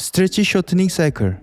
스트레치 쇼트닝 사이클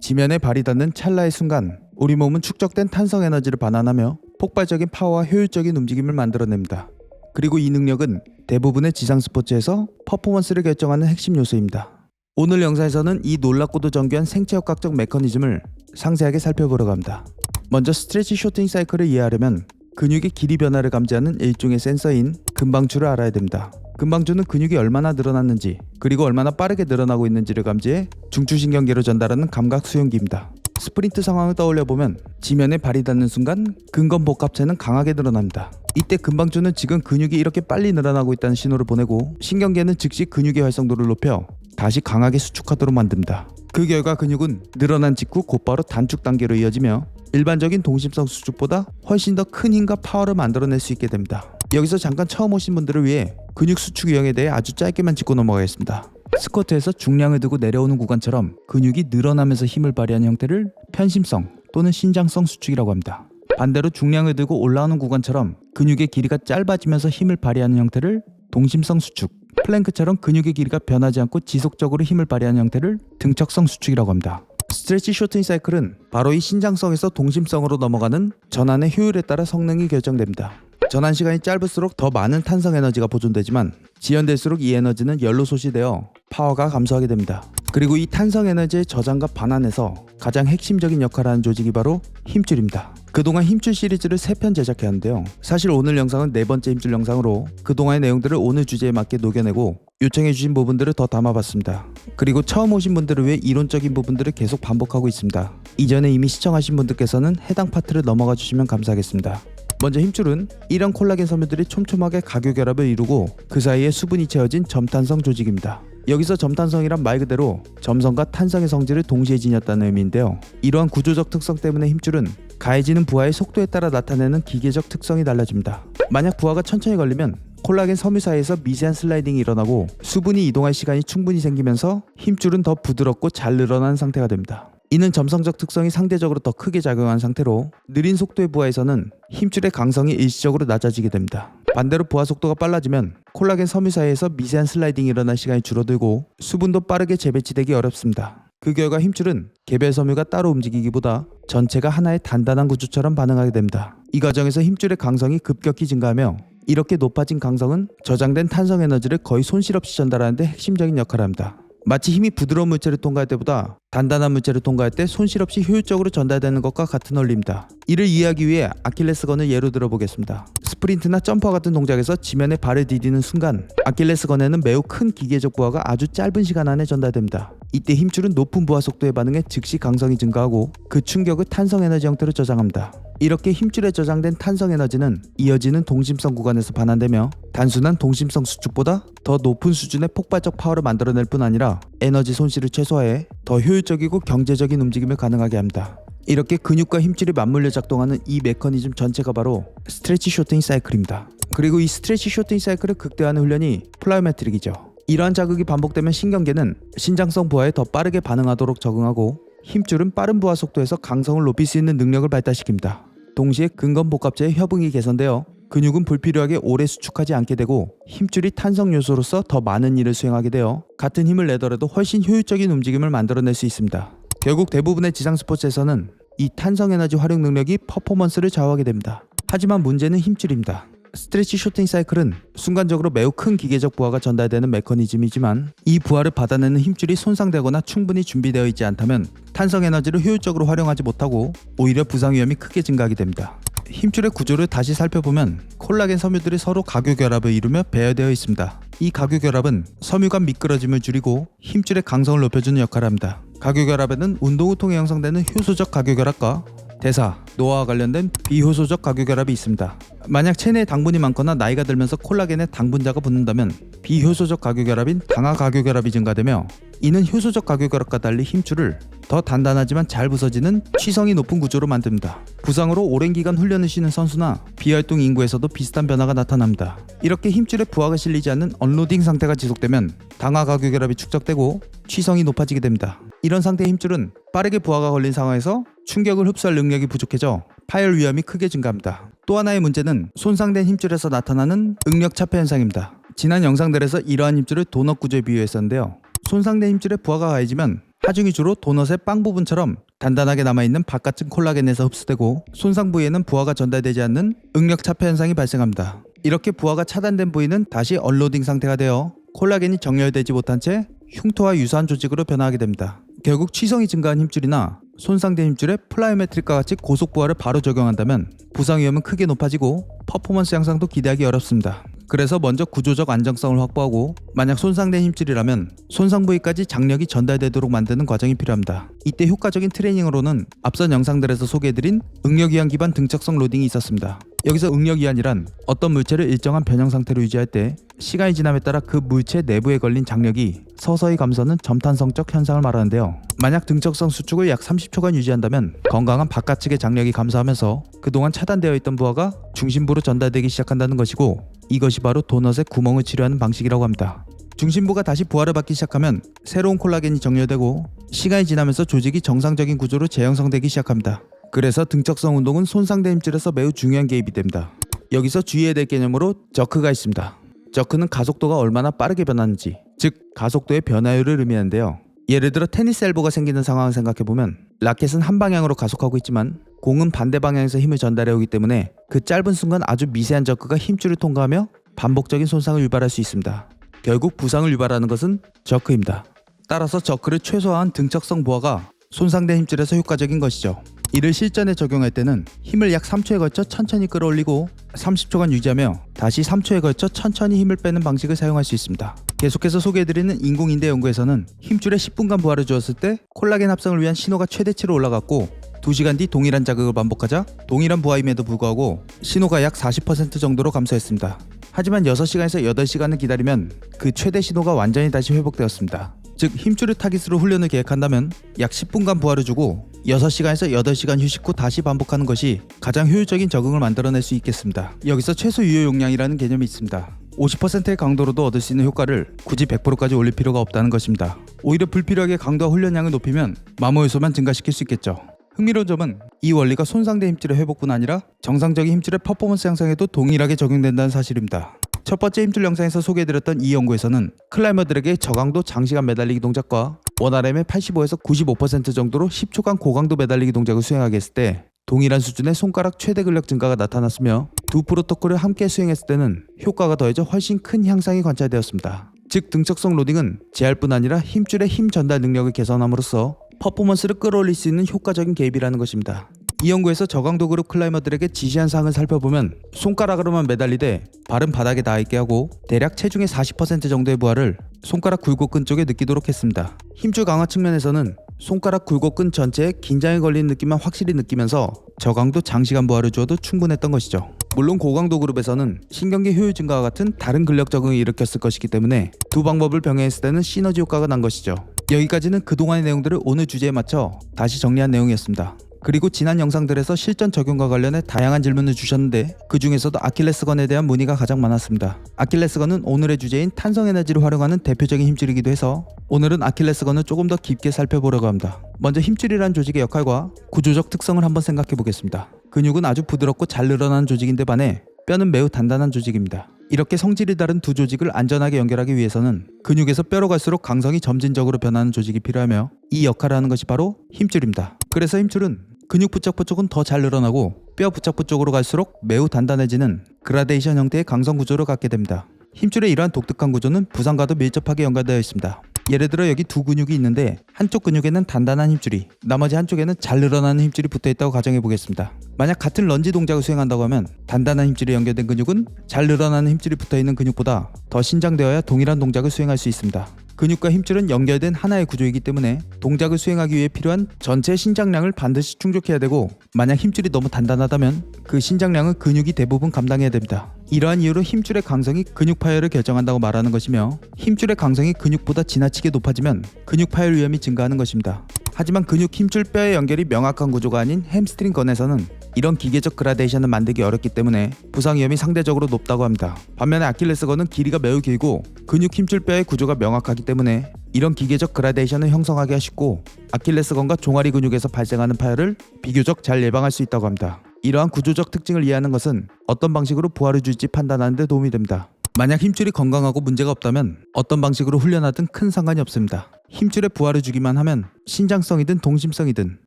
지면에 발이 닿는 찰나의 순간 우리 몸은 축적된 탄성 에너지를 반환하며 폭발적인 파워와 효율적인 움직임을 만들어냅니다. 그리고 이 능력은 대부분의 지상 스포츠에서 퍼포먼스를 결정하는 핵심 요소입니다. 오늘 영상에서는 이 놀랍고도 정교한 생체역학적 메커니즘을 상세하게 살펴보려고 합니다. 먼저 스트레치 쇼팅 사이클을 이해하려면 근육의 길이 변화를 감지하는 일종의 센서인 근방추를 알아야 됩니다. 근방추는 근육이 얼마나 늘어났는지 그리고 얼마나 빠르게 늘어나고 있는지를 감지해 중추신경계로 전달하는 감각 수용기입니다. 스프린트 상황을 떠올려 보면 지면에 발이 닿는 순간 근검 복합체는 강하게 늘어납니다. 이때 근방추는 지금 근육이 이렇게 빨리 늘어나고 있다는 신호를 보내고 신경계는 즉시 근육의 활성도를 높여 다시 강하게 수축하도록 만듭니다. 그 결과 근육은 늘어난 직후 곧바로 단축 단계로 이어지며 일반적인 동심성 수축보다 훨씬 더 큰 힘과 파워를 만들어낼 수 있게 됩니다. 여기서 잠깐 처음 오신 분들을 위해 근육 수축 유형에 대해 아주 짧게만 짚고 넘어가겠습니다. 스쿼트에서 중량을 들고 내려오는 구간처럼 근육이 늘어나면서 힘을 발휘하는 형태를 편심성 또는 신장성 수축이라고 합니다. 반대로 중량을 들고 올라오는 구간처럼 근육의 길이가 짧아지면서 힘을 발휘하는 형태를 동심성 수축, 플랭크처럼 근육의 길이가 변하지 않고 지속적으로 힘을 발휘하는 형태를 등척성 수축이라고 합니다. 스트레치 쇼트닝 사이클은 바로 이 신장성에서 동심성으로 넘어가는 전환의 효율에 따라 성능이 결정됩니다. 전환 시간이 짧을수록 더 많은 탄성 에너지가 보존되지만 지연될수록 이 에너지는 열로 소실되어 파워가 감소하게 됩니다. 그리고 이 탄성 에너지의 저장과 반환에서 가장 핵심적인 역할을 하는 조직이 바로 힘줄입니다. 그동안 힘줄 시리즈를 3편 제작해 왔는데요. 사실 오늘 영상은 네 번째 힘줄 영상으로 그동안의 내용들을 오늘 주제에 맞게 녹여내고 요청해 주신 부분들을 더 담아봤습니다. 그리고 처음 오신 분들을 위해 이론적인 부분들을 계속 반복하고 있습니다. 이전에 이미 시청하신 분들께서는 해당 파트를 넘어가 주시면 감사하겠습니다. 먼저 힘줄은 이런 콜라겐 섬유들이 촘촘하게 가교결합을 이루고 그 사이에 수분이 채워진 점탄성 조직입니다. 여기서 점탄성이란 말 그대로 점성과 탄성의 성질을 동시에 지녔다는 의미인데요. 이러한 구조적 특성 때문에 힘줄은 가해지는 부하의 속도에 따라 나타내는 기계적 특성이 달라집니다. 만약 부하가 천천히 걸리면 콜라겐 섬유 사이에서 미세한 슬라이딩이 일어나고 수분이 이동할 시간이 충분히 생기면서 힘줄은 더 부드럽고 잘 늘어난 상태가 됩니다. 이는 점성적 특성이 상대적으로 더 크게 작용한 상태로 느린 속도의 부하에서는 힘줄의 강성이 일시적으로 낮아지게 됩니다. 반대로 부하 속도가 빨라지면 콜라겐 섬유 사이에서 미세한 슬라이딩이 일어날 시간이 줄어들고 수분도 빠르게 재배치되기 어렵습니다. 그 결과 힘줄은 개별 섬유가 따로 움직이기보다 전체가 하나의 단단한 구조처럼 반응하게 됩니다. 이 과정에서 힘줄의 강성이 급격히 증가하며 이렇게 높아진 강성은 저장된 탄성 에너지를 거의 손실 없이 전달하는 데 핵심적인 역할을 합니다. 마치 힘이 부드러운 물체를 통과할 때보다 단단한 물체를 통과할 때 손실 없이 효율적으로 전달되는 것과 같은 원리입니다. 이를 이해하기 위해 아킬레스건을 예로 들어보겠습니다. 스프린트나 점퍼 같은 동작에서 지면에 발을 디디는 순간 아킬레스건에는 매우 큰 기계적 부하가 아주 짧은 시간 안에 전달됩니다. 이때 힘줄은 높은 부하 속도에 반응해 즉시 강성이 증가하고 그 충격을 탄성 에너지 형태로 저장합니다. 이렇게 힘줄에 저장된 탄성 에너지는 이어지는 동심성 구간에서 반환되며 단순한 동심성 수축보다 더 높은 수준의 폭발적 파워를 만들어낼 뿐 아니라 에너지 손실을 최소화해 더 효율적이고 경제적인 움직임을 가능하게 합니다. 이렇게 근육과 힘줄이 맞물려 작동하는 이 메커니즘 전체가 바로 스트레치 쇼팅 사이클입니다. 그리고 이 스트레치 쇼팅 사이클을 극대화하는 훈련이 플라이오메트릭이죠. 이러한 자극이 반복되면 신경계는 신장성 부하에 더 빠르게 반응하도록 적응하고 힘줄은 빠른 부하 속도에서 강성을 높일 수 있는 능력을 발달시킵니다. 동시에 근검 복합체의 협응이 개선되어 근육은 불필요하게 오래 수축하지 않게 되고 힘줄이 탄성 요소로서 더 많은 일을 수행하게 되어 같은 힘을 내더라도 훨씬 효율적인 움직임을 만들어낼 수 있습니다. 결국 대부분의 지상 스포츠에서는 이 탄성 에너지 활용 능력이 퍼포먼스를 좌우하게 됩니다. 하지만 문제는 힘줄입니다. 스트레치 쇼팅 사이클은 순간적으로 매우 큰 기계적 부하가 전달되는 메커니즘이지만 이 부하를 받아내는 힘줄이 손상되거나 충분히 준비되어 있지 않다면 탄성 에너지를 효율적으로 활용하지 못하고 오히려 부상 위험이 크게 증가하게 됩니다. 힘줄의 구조를 다시 살펴보면 콜라겐 섬유들이 서로 가교 결합을 이루며 배열되어 있습니다. 이 가교 결합은 섬유 간 미끄러짐을 줄이고 힘줄의 강성을 높여주는 역할을 합니다. 가교 결합에는 운동 후 통해 형성되는 효소적 가교 결합과 대사, 노화와 관련된 비효소적 가교 결합이 있습니다. 만약 체내에 당분이 많거나 나이가 들면서 콜라겐에 당분자가 붙는다면 비효소적 가교 결합인 당화 가교 결합이 증가되며 이는 효소적 가교 결합과 달리 힘줄을 더 단단하지만 잘 부서지는 취성이 높은 구조로 만듭니다. 부상으로 오랜 기간 훈련을 쉬는 선수나 비활동 인구에서도 비슷한 변화가 나타납니다. 이렇게 힘줄에 부하가 실리지 않는 언로딩 상태가 지속되면 당화 가교 결합이 축적되고 취성이 높아지게 됩니다. 이런 상태의 힘줄은 빠르게 부하가 걸린 상황에서 충격을 흡수할 능력이 부족해져 파열 위험이 크게 증가합니다. 또 하나의 문제는 손상된 힘줄에서 나타나는 응력 차폐 현상입니다. 지난 영상들에서 이러한 힘줄을 도넛 구조에 비유했었는데요. 손상된 힘줄에 부하가 가해지면 하중이 주로 도넛의 빵 부분처럼 단단하게 남아있는 바깥층 콜라겐에서 흡수되고 손상 부위에는 부하가 전달되지 않는 응력 차폐 현상이 발생합니다. 이렇게 부하가 차단된 부위는 다시 언로딩 상태가 되어 콜라겐이 정렬되지 못한 채 흉터와 유사한 조직으로 변화하게 됩니다. 결국 취성이 증가한 힘줄이나 손상된 힘줄에 플라이메트릭과 같이 고속 부하를 바로 적용한다면 부상 위험은 크게 높아지고 퍼포먼스 향상도 기대하기 어렵습니다. 그래서 먼저 구조적 안정성을 확보하고 만약 손상된 힘줄이라면 손상 부위까지 장력이 전달되도록 만드는 과정이 필요합니다. 이때 효과적인 트레이닝으로는 앞선 영상들에서 소개해드린 응력이완 기반 등척성 로딩이 있었습니다. 여기서 응력이완이란 어떤 물체를 일정한 변형 상태로 유지할 때 시간이 지남에 따라 그 물체 내부에 걸린 장력이 서서히 감소하는 점탄성적 현상을 말하는데요. 만약 등척성 수축을 약 30초간 유지한다면 건강한 바깥측의 장력이 감소하면서 그동안 차단되어 있던 부하가 중심부로 전달되기 시작한다는 것이고 이것이 바로 도넛의 구멍을 치료하는 방식이라고 합니다. 중심부가 다시 부하를 받기 시작하면 새로운 콜라겐이 정렬되고 시간이 지나면서 조직이 정상적인 구조로 재형성되기 시작합니다. 그래서 등척성 운동은 손상된 힘줄에서 매우 중요한 개입이 됩니다. 여기서 주의해야 될 개념으로 저크가 있습니다. 저크는 가속도가 얼마나 빠르게 변하는지, 즉 가속도의 변화율을 의미하는데요. 예를 들어 테니스 엘보가 생기는 상황을 생각해보면 라켓은 한 방향으로 가속하고 있지만 공은 반대 방향에서 힘을 전달해 오기 때문에 그 짧은 순간 아주 미세한 저크가 힘줄을 통과하며 반복적인 손상을 유발할 수 있습니다. 결국 부상을 유발하는 것은 저크입니다. 따라서 저크를 최소화한 등척성 부하가 손상된 힘줄에서 효과적인 것이죠. 이를 실전에 적용할 때는 힘을 약 3초에 걸쳐 천천히 끌어올리고 30초간 유지하며 다시 3초에 걸쳐 천천히 힘을 빼는 방식을 사용할 수 있습니다. 계속해서 소개해드리는 인공인대 연구에서는 힘줄에 10분간 부하를 주었을 때 콜라겐 합성을 위한 신호가 최대치로 올라갔고 2시간 뒤 동일한 자극을 반복하자 동일한 부하임에도 불구하고 신호가 약 40% 정도로 감소했습니다. 하지만 6시간에서 8시간을 기다리면 그 최대 신호가 완전히 다시 회복되었습니다. 즉 힘줄을 타깃으로 훈련을 계획한다면 약 10분간 부하를 주고 6시간에서 8시간 휴식 후 다시 반복하는 것이 가장 효율적인 적응을 만들어낼 수 있겠습니다. 여기서 최소 유효 용량이라는 개념이 있습니다. 50%의 강도로도 얻을 수 있는 효과를 굳이 100%까지 올릴 필요가 없다는 것입니다. 오히려 불필요하게 강도와 훈련량을 높이면 마모 요소만 증가시킬 수 있겠죠. 흥미로운 점은 이 원리가 손상된 힘줄의 회복뿐 아니라 정상적인 힘줄의 퍼포먼스 향상에도 동일하게 적용된다는 사실입니다. 첫 번째 힘줄 영상에서 소개해드렸던 이 연구에서는 클라이머들에게 저강도 장시간 매달리기 동작과 원RM의 85에서 95% 정도로 10초간 고강도 매달리기 동작을 수행하게 했을 때 동일한 수준의 손가락 최대 근력 증가가 나타났으며 두 프로토콜을 함께 수행했을 때는 효과가 더해져 훨씬 큰 향상이 관찰되었습니다. 즉 등척성 로딩은 제할뿐 아니라 힘줄의 힘 전달 능력을 개선함으로써 퍼포먼스를 끌어올릴 수 있는 효과적인 개입이라는 것입니다. 이 연구에서 저강도 그룹 클라이머들에게 지시한 사항을 살펴보면 손가락으로만 매달리되 발은 바닥에 닿아 있게 하고 대략 체중의 40% 정도의 부하를 손가락 굴곡근 쪽에 느끼도록 했습니다. 힘줄 강화 측면에서는 손가락 굴곡근 전체에 긴장이 걸리는 느낌만 확실히 느끼면서 저강도 장시간 부하를 주어도 충분했던 것이죠. 물론 고강도 그룹에서는 신경계 효율 증가와 같은 다른 근력 적응을 일으켰을 것이기 때문에 두 방법을 병행했을 때는 시너지 효과가 난 것이죠. 여기까지는 그동안의 내용들을 오늘 주제에 맞춰 다시 정리한 내용이었습니다. 그리고 지난 영상들에서 실전 적용과 관련해 다양한 질문을 주셨는데 그 중에서도 아킬레스건에 대한 문의가 가장 많았습니다. 아킬레스건은 오늘의 주제인 탄성 에너지를 활용하는 대표적인 힘줄이기도 해서 오늘은 아킬레스건을 조금 더 깊게 살펴보려고 합니다. 먼저 힘줄이란 조직의 역할과 구조적 특성을 한번 생각해 보겠습니다. 근육은 아주 부드럽고 잘 늘어나는 조직인데 반해 뼈는 매우 단단한 조직입니다. 이렇게 성질이 다른 두 조직을 안전하게 연결하기 위해서는 근육에서 뼈로 갈수록 강성이 점진적으로 변하는 조직이 필요하며 이 역할을 하는 것이 바로 힘줄입니다. 그래서 힘줄은 근육 부착부 쪽은 더 잘 늘어나고 뼈 부착부 쪽으로 갈수록 매우 단단해지는 그라데이션 형태의 강성 구조를 갖게 됩니다. 힘줄의 이러한 독특한 구조는 부상과도 밀접하게 연관되어 있습니다. 예를 들어 여기 두 근육이 있는데 한쪽 근육에는 단단한 힘줄이 나머지 한쪽에는 잘 늘어나는 힘줄이 붙어 있다고 가정해 보겠습니다. 만약 같은 런지 동작을 수행한다고 하면 단단한 힘줄이 연결된 근육은 잘 늘어나는 힘줄이 붙어 있는 근육보다 더 신장되어야 동일한 동작을 수행할 수 있습니다. 근육과 힘줄은 연결된 하나의 구조이기 때문에 동작을 수행하기 위해 필요한 전체 신장량을 반드시 충족해야 되고 만약 힘줄이 너무 단단하다면 그 신장량은 근육이 대부분 감당해야 됩니다. 이러한 이유로 힘줄의 강성이 근육 파열을 결정한다고 말하는 것이며 힘줄의 강성이 근육보다 지나치게 높아지면 근육 파열 위험이 증가하는 것입니다. 하지만 근육 힘줄 뼈의 연결이 명확한 구조가 아닌 햄스트링 건에서는 이런 기계적 그라데이션을 만들기 어렵기 때문에 부상 위험이 상대적으로 높다고 합니다. 반면에 아킬레스건은 길이가 매우 길고 근육 힘줄 뼈의 구조가 명확하기 때문에 이런 기계적 그라데이션을 형성하기가 쉽고 아킬레스건과 종아리 근육에서 발생하는 파열을 비교적 잘 예방할 수 있다고 합니다. 이러한 구조적 특징을 이해하는 것은 어떤 방식으로 부하를 줄지 판단하는 데 도움이 됩니다. 만약 힘줄이 건강하고 문제가 없다면 어떤 방식으로 훈련하든 큰 상관이 없습니다. 힘줄에 부하를 주기만 하면 신장성이든 동심성이든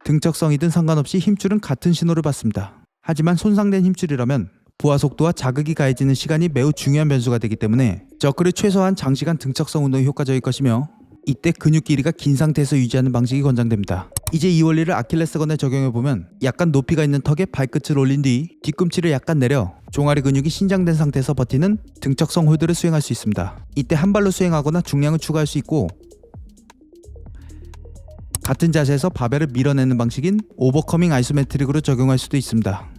등척성이든 상관없이 힘줄은 같은 신호를 받습니다. 하지만 손상된 힘줄이라면 부하 속도와 자극이 가해지는 시간이 매우 중요한 변수가 되기 때문에 저크를 최소한 장시간 등척성 운동이 효과적일 것이며 이때 근육 길이가 긴 상태에서 유지하는 방식이 권장됩니다. 이제 이 원리를 아킬레스건에 적용해 보면 약간 높이가 있는 턱에 발끝을 올린 뒤 뒤꿈치를 약간 내려 종아리 근육이 신장된 상태에서 버티는 등척성 홀드를 수행할 수 있습니다. 이때 한 발로 수행하거나 중량을 추가할 수 있고 같은 자세에서 바벨을 밀어내는 방식인 오버커밍 아이소메트릭으로 적용할 수도 있습니다.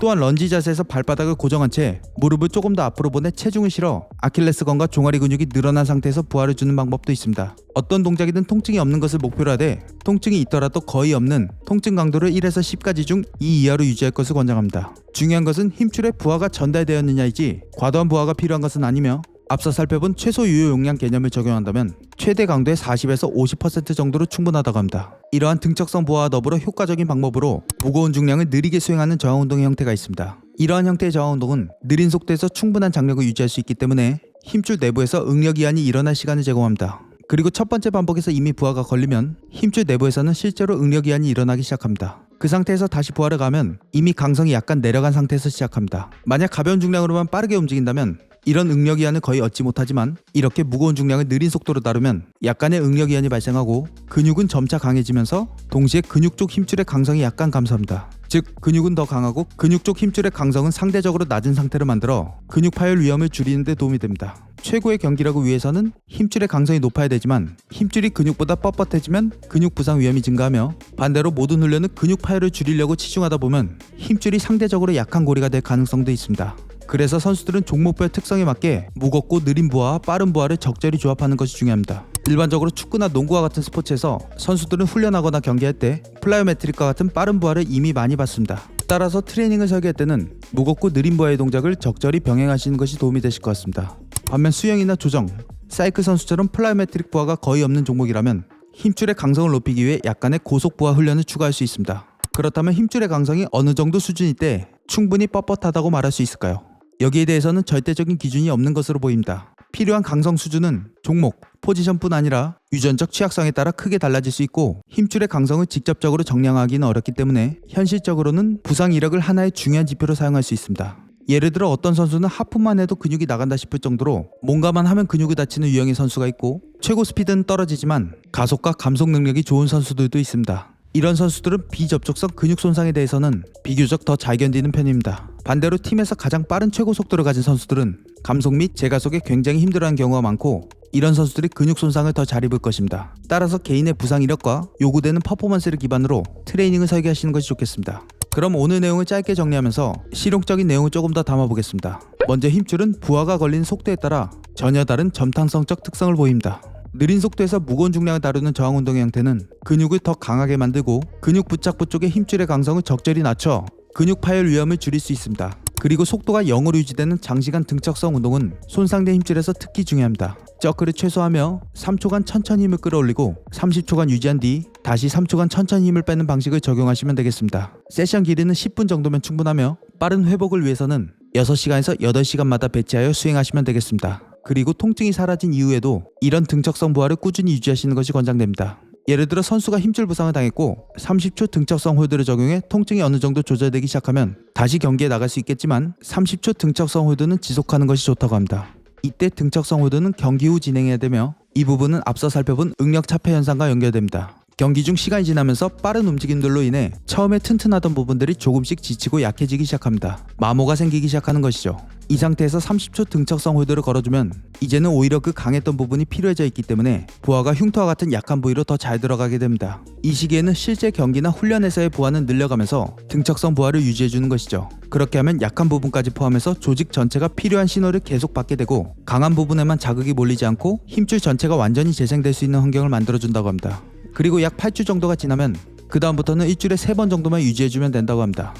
또한 런지 자세에서 발바닥을 고정한 채 무릎을 조금 더 앞으로 보내 체중을 실어 아킬레스건과 종아리 근육이 늘어난 상태에서 부하를 주는 방법도 있습니다. 어떤 동작이든 통증이 없는 것을 목표로 하되 통증이 있더라도 거의 없는 통증 강도를 1에서 10까지 중 2 이하로 유지할 것을 권장합니다. 중요한 것은 힘줄에 부하가 전달되었느냐이지 과도한 부하가 필요한 것은 아니며 앞서 살펴본 최소 유효 용량 개념을 적용한다면 최대 강도의 40에서 50% 정도로 충분하다고 합니다. 이러한 등척성 부하와 더불어 효과적인 방법으로 무거운 중량을 느리게 수행하는 저항 운동의 형태가 있습니다. 이러한 형태의 저항 운동은 느린 속도에서 충분한 장력을 유지할 수 있기 때문에 힘줄 내부에서 응력 이완이 일어날 시간을 제공합니다. 그리고 첫 번째 반복에서 이미 부하가 걸리면 힘줄 내부에서는 실제로 응력 이완이 일어나기 시작합니다. 그 상태에서 다시 부하를 가면 이미 강성이 약간 내려간 상태에서 시작합니다. 만약 가벼운 중량으로만 빠르게 움직인다면 이런 응력 이완을 거의 얻지 못하지만 이렇게 무거운 중량을 느린 속도로 다루면 약간의 응력 이완이 발생하고 근육은 점차 강해지면서 동시에 근육 쪽 힘줄의 강성이 약간 감소합니다. 즉 근육은 더 강하고 근육 쪽 힘줄의 강성은 상대적으로 낮은 상태를 만들어 근육 파열 위험을 줄이는 데 도움이 됩니다. 최고의 경기력을 위해서는 힘줄의 강성이 높아야 되지만 힘줄이 근육보다 뻣뻣해지면 근육 부상 위험이 증가하며 반대로 모든 훈련은 근육 파열을 줄이려고 치중하다 보면 힘줄이 상대적으로 약한 고리가 될 가능성도 있습니다. 그래서 선수들은 종목별 특성에 맞게 무겁고 느린 부하와 빠른 부하를 적절히 조합하는 것이 중요합니다. 일반적으로 축구나 농구와 같은 스포츠에서 선수들은 훈련하거나 경기할 때 플라이오메트릭과 같은 빠른 부하를 이미 많이 받습니다. 따라서 트레이닝을 설계할 때는 무겁고 느린 부하의 동작을 적절히 병행하시는 것이 도움이 되실 것 같습니다. 반면 수영이나 조정, 사이클 선수처럼 플라이오메트릭 부하가 거의 없는 종목이라면 힘줄의 강성을 높이기 위해 약간의 고속 부하 훈련을 추가할 수 있습니다. 그렇다면 힘줄의 강성이 어느 정도 수준일 때 충분히 뻣뻣하다고 말할 수 있을까요? 여기에 대해서는 절대적인 기준이 없는 것으로 보입니다. 필요한 강성 수준은 종목, 포지션뿐 아니라 유전적 취약성에 따라 크게 달라질 수 있고 힘줄의 강성을 직접적으로 정량하기는 어렵기 때문에 현실적으로는 부상 이력을 하나의 중요한 지표로 사용할 수 있습니다. 예를 들어 어떤 선수는 하품만 해도 근육이 나간다 싶을 정도로 뭔가만 하면 근육이 다치는 유형의 선수가 있고 최고 스피드는 떨어지지만 가속과 감속 능력이 좋은 선수들도 있습니다. 이런 선수들은 비접촉성 근육 손상에 대해서는 비교적 더 잘 견디는 편입니다. 반대로 팀에서 가장 빠른 최고 속도를 가진 선수들은 감속 및 재가속에 굉장히 힘들어하는 경우가 많고 이런 선수들이 근육 손상을 더 잘 입을 것입니다. 따라서 개인의 부상 이력과 요구되는 퍼포먼스를 기반으로 트레이닝을 설계하시는 것이 좋겠습니다. 그럼 오늘 내용을 짧게 정리하면서 실용적인 내용을 조금 더 담아보겠습니다. 먼저 힘줄은 부하가 걸린 속도에 따라 전혀 다른 점탕성적 특성을 보입니다. 느린 속도에서 무거운 중량을 다루는 저항 운동의 형태는 근육을 더 강하게 만들고 근육 부착부 쪽의 힘줄의 강성을 적절히 낮춰 근육 파열 위험을 줄일 수 있습니다. 그리고 속도가 0으로 유지되는 장시간 등척성 운동은 손상된 힘줄에서 특히 중요합니다. 저크를 최소화하며 3초간 천천히 힘을 끌어올리고 30초간 유지한 뒤 다시 3초간 천천히 힘을 빼는 방식을 적용하시면 되겠습니다. 세션 길이는 10분 정도면 충분하며 빠른 회복을 위해서는 6시간에서 8시간마다 배치하여 수행하시면 되겠습니다. 그리고 통증이 사라진 이후에도 이런 등척성 부하를 꾸준히 유지하시는 것이 권장됩니다. 예를 들어 선수가 힘줄 부상을 당했고 30초 등척성 홀드를 적용해 통증이 어느 정도 조절되기 시작하면 다시 경기에 나갈 수 있겠지만 30초 등척성 홀드는 지속하는 것이 좋다고 합니다. 이때 등척성 홀드는 경기 후 진행해야 되며 이 부분은 앞서 살펴본 응력 차폐 현상과 연결됩니다. 경기 중 시간이 지나면서 빠른 움직임들로 인해 처음에 튼튼하던 부분들이 조금씩 지치고 약해지기 시작합니다. 마모가 생기기 시작하는 것이죠. 이 상태에서 30초 등척성 홀드를 걸어주면 이제는 오히려 그 강했던 부분이 필요해져 있기 때문에 부하가 흉터와 같은 약한 부위로 더 잘 들어가게 됩니다. 이 시기에는 실제 경기나 훈련에서의 부하는 늘려가면서 등척성 부하를 유지해주는 것이죠. 그렇게 하면 약한 부분까지 포함해서 조직 전체가 필요한 신호를 계속 받게 되고 강한 부분에만 자극이 몰리지 않고 힘줄 전체가 완전히 재생될 수 있는 환경을 만들어준다고 합니다. 그리고 약 8주 정도가 지나면 그 다음부터는 일주일에 3번 정도만 유지해주면 된다고 합니다.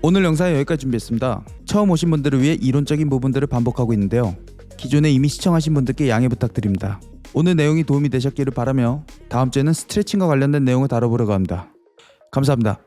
오늘 영상은 여기까지 준비했습니다. 처음 오신 분들을 위해 이론적인 부분들을 반복하고 있는데요. 기존에 이미 시청하신 분들께 양해 부탁드립니다. 오늘 내용이 도움이 되셨기를 바라며 다음 주에는 스트레칭과 관련된 내용을 다뤄보려고 합니다. 감사합니다.